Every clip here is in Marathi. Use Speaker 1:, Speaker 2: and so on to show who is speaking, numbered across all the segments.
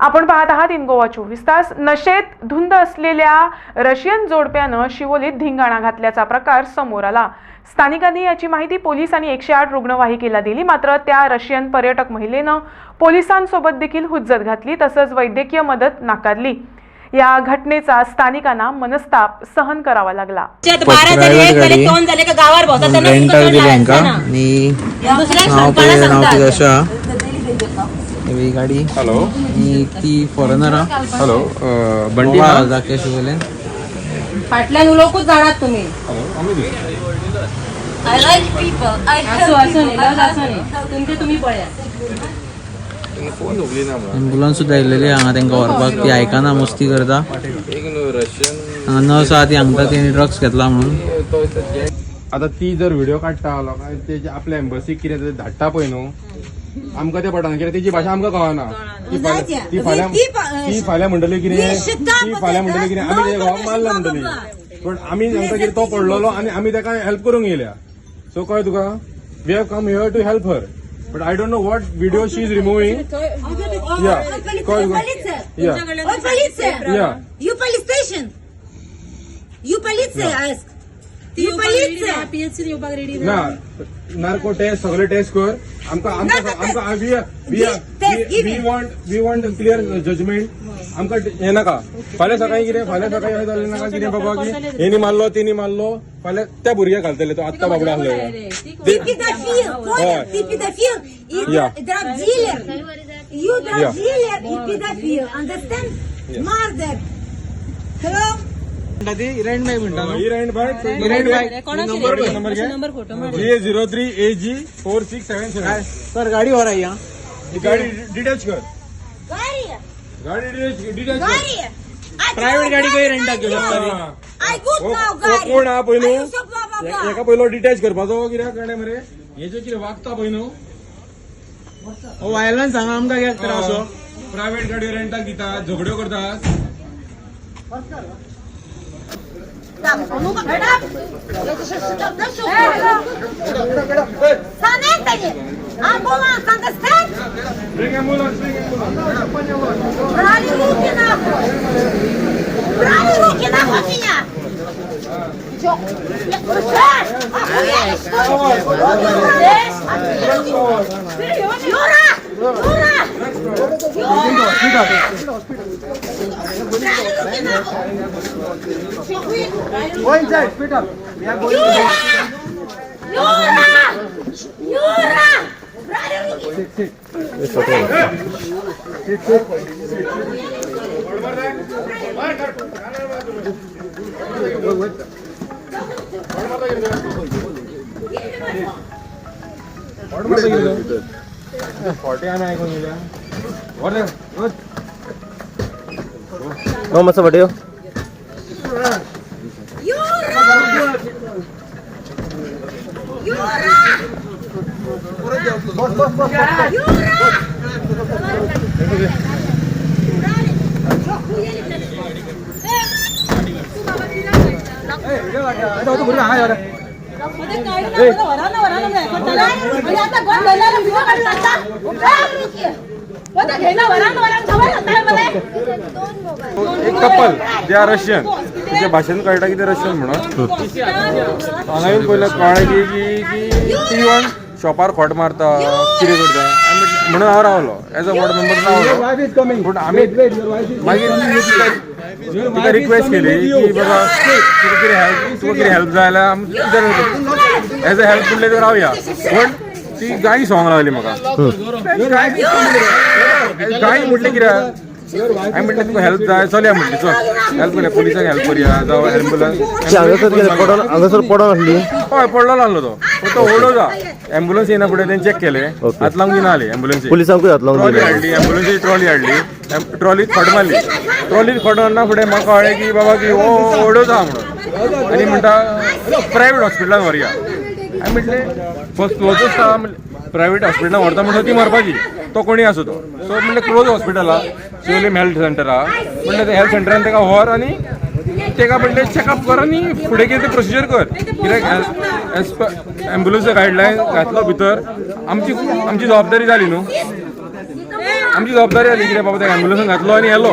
Speaker 1: आपण पाहत आहात इन गोवा चोवीस तास. नशेत धुंद असलेल्या रशियन जोडप्यानं शिवोलीत धिंगाणा घातल्याचा प्रकार समोर आला. स्थानिकांनी याची माहिती पोलीस आणि एकशे आठ रुग्णवाहिकेला दिली. मात्र त्या रशियन पर्यटक महिलेनं पोलिसांसोबत देखील हुज्जत घातली तसंच वैद्यकीय मदत नाकारली. या घटनेचा स्थानिकांना मनस्ताप सहन करावा लागला.
Speaker 2: गावावर
Speaker 3: ही गाडी.
Speaker 4: हॅलो
Speaker 3: आणि ती फॉरेनर
Speaker 4: हॅलो अ, बंटी ना?
Speaker 3: जाके शिवले
Speaker 2: फाटल्यान लोकच जाणार तुम्ही.
Speaker 5: I like people. I
Speaker 2: असो
Speaker 5: help
Speaker 2: असो नाही
Speaker 5: people.
Speaker 2: लज असो नाही. तुमचे तुम्ही
Speaker 4: फोन ना.
Speaker 3: ॲम्ब्युलन्स सुद्धा येयलेली हांगा तांकां व्हरपाक ती आयकाना मस्ती करता.
Speaker 4: एक न्हू रशियन
Speaker 3: हांगा नर्स आहा ती हांगता तेणी ड्रग्स घेतला म्हणून.
Speaker 4: तो आतां ती जर व्हिडिओ काडटा लोकांक तेजे आपल्या एम्बसीक कितें तरी धाडटा पळय न्हू आमकां ते पडना कित्याक तेजी भाशा आमकां कळना. ती फाल्यां ती फाल्यां ती फाल्यां म्हणटली कितें ती फाल्यां म्हणटली कितें आमी तेच्या घोवाक मारला म्हणटली पण आमी कितें तो पडलोलो आनी आमी ताका? हेल्प करूंक येयल्या सो कळ्ळें तुका we have come here to help her but I don't know what video she is removing या कळ्ळें तुका या
Speaker 6: police!
Speaker 4: या
Speaker 6: You police station! You police,
Speaker 4: narco test सगले टेस्ट कर we want we want clear judgement ये ना फाला सका सकाळीं कितें फाल्यां सकाळीं अशें जालें नाका कितें बाबा की हेणी मारलो तेणी मारलो फाल्यां त्या तो आत्तां बाबडो
Speaker 6: आसलो या Murder,
Speaker 4: he number G zero three A G four six seven seven
Speaker 3: sir गाडी वर या.
Speaker 4: ही गाडी डिटॅच कर! गाडी डिटॅच कर.
Speaker 3: प्रायव्हेट गाडी काही. रेंटाक घेऊ.
Speaker 4: कोण हा
Speaker 6: blah.
Speaker 4: एका पयलो डिटॅच करपाचो कित्याक कळ्ळें मरे. हे जे कितें वागता पळय न्हू
Speaker 3: वायलन्स हांगा आमकां कित्याक त्रास
Speaker 4: प्रायव्हेट गाडी रेंटाक दितात झगड्यो करतात
Speaker 6: Sanetani! Ambulance, understand?
Speaker 4: Bring ambulance, bring ambulance.
Speaker 6: Брали руки нахуй! Брали руки нахуй меня! Чё? Слышь? Охуели, что ли? Руки убрали! Go inside, spit up. We are going Yura! Yura! Yura! Sit, sit. It's okay. Sit,
Speaker 4: sit. What about you? Forty and I
Speaker 6: go. No, masa
Speaker 7: video?
Speaker 6: Yura! Yura! Bos, bos, bos. Yura!
Speaker 3: വരാൻ വരാൻ കൊണ്ടല്ല അയ്യാത്ത കൊണ്ടല്ല
Speaker 4: एक कपल जे आर रशियन तुझ्या भाशेन कळटा की ते रशियन म्हणून. हांगा येवन पयलें कळ्ळें की की ती येवन शॉपार खोट मारता कितें करता म्हणून हांव रावलो एज अ वॉर्ड मेंबर रावलो पूण आमी मागीर तिका- रिक्वेस्ट केली की बाबा तुका कितें हेल्प तुका कितें हेल्प जाय जाल्यार एज अ हेल्प म्हणलें तर रावया पूण ती गाणी सॉंग लागली म्हाका गाणी म्हटलें कित्याक हांवें म्हटलें तुका हेल्प जाय चलया म्हटलें चल. हेल्प करूया पुलिसांक हेल्प करूया जावं एम्बुलन्स
Speaker 7: हांगासर पडोन आसली
Speaker 4: हय पडलो नासलो तो. पण तो ओडो जा एम्बुलन्स येना फुडें तेणी चॅक केले. हात लावंक दिना जाली एम्बुलन्स
Speaker 7: पुलिसांकूय हात लावून
Speaker 4: ट्रॉली हाडली एम्बुलन्सीची ट्रॉली हाडली ट्रॉलीत खोट मारली. ट्रॉलीत खोट मारना फुडें म्हाका कळ्ळें की बाबा की हो ओडो जा म्हणून. आनी म्हणटा प्रायवेट हॉस्पिटलान व्हरया हांवें म्हटलें? फस्ट क्लोजच आसा प्रायवेट हॉस्पिटलान व्हरता म्हणटा ती मरपाची. तो कोणी असो तो. सो म्हणलें क्लोज हॉस्पिटला शिवलीम हेल्थ सेंटर आहा म्हणलें ते हेल्थ सेंटरान ताका व्हर आनी तेका म्हणलें चॅकअप कर आनी फुडें कितें तें प्रोसिजर कर. कित्याक एज पर एम्बुलन्स गायडलायन घातलो भितर. आमची आमची जबाबदारी जाली न्हू आमची जबाबदारी जाली कितें बाबा त्या ॲम्ब्युलन्सान घातलो आनी येलो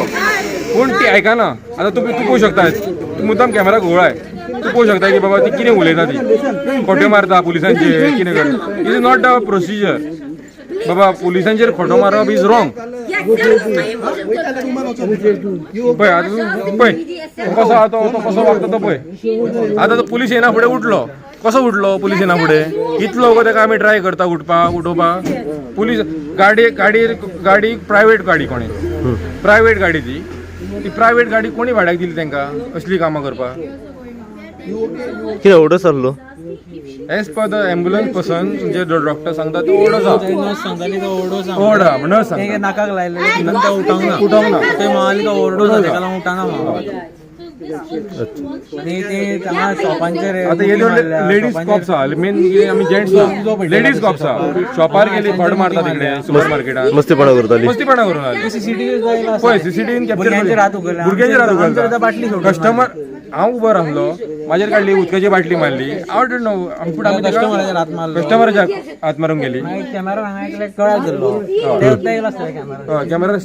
Speaker 4: पूण ती आयकना आतां तुमी तूं पळोवंक शकता मुद्दाम कॅमेरा घुवळाय तूं पळोवंक शकता की बाबा ती कितें उलयता ती? खोटे मारता पुलिसांचेर कितें करता इज नॉट अ प्रोसिजर बाबा पुलिसांचेर खोटो मारप इज रॉंग पळय आतां पळय कसो आहा तो तो कसो वागता तो पळय आतां तो पुलीस येना फुडें उठलो. कसो उठलो पुलीस येना फुडें इतलो गो ताका आमी ट्राय करता उठपाक उठोवपाक पुलीस गाडी गाडी गाडी प्रायवेट गाडी कोणी? प्रायवेट गाडी ती. ती प्रायवेट गाडी कोणी भाड्याक दिली तांकां असली कामां करपाक
Speaker 7: कितें ओडस आहलो
Speaker 4: as per the ambulance person जे. डॉक्टर सांगता तो
Speaker 3: नर्स सांगताली तो सांग
Speaker 4: सांग
Speaker 3: नाकाक लायले ना.
Speaker 4: ना.
Speaker 3: ते तो ओरडो तेका लागून उठाना म्हणून आणि ते हांगा शॉपांचेर
Speaker 4: आता हे लेडीज कॉप्स आहा मेन आमी जेंट्स लेडीज कॉप्स आहा शॉपार गेली फड मारता तिकडे सुपर मार्केटात.
Speaker 7: मस्तीपणा करताली
Speaker 4: मस्तीपणा करून आली.
Speaker 3: सीसीटीव्ही जायला
Speaker 4: पळय सीसीटीव्हीन
Speaker 3: भुरग्यांचेर हात.
Speaker 4: भुरग्यांचेर हात
Speaker 3: सोडून.
Speaker 4: कस्टमर हांव उबो रावलो म्हाजेर काडली उदकाची बाटली मारली. हांव डोंट नो
Speaker 3: कस्टमराचेर हात मारलो.
Speaker 4: कस्टमराच्या हात मारूंक गेली.
Speaker 3: हांगा कॅमेरा
Speaker 4: कॅमेरा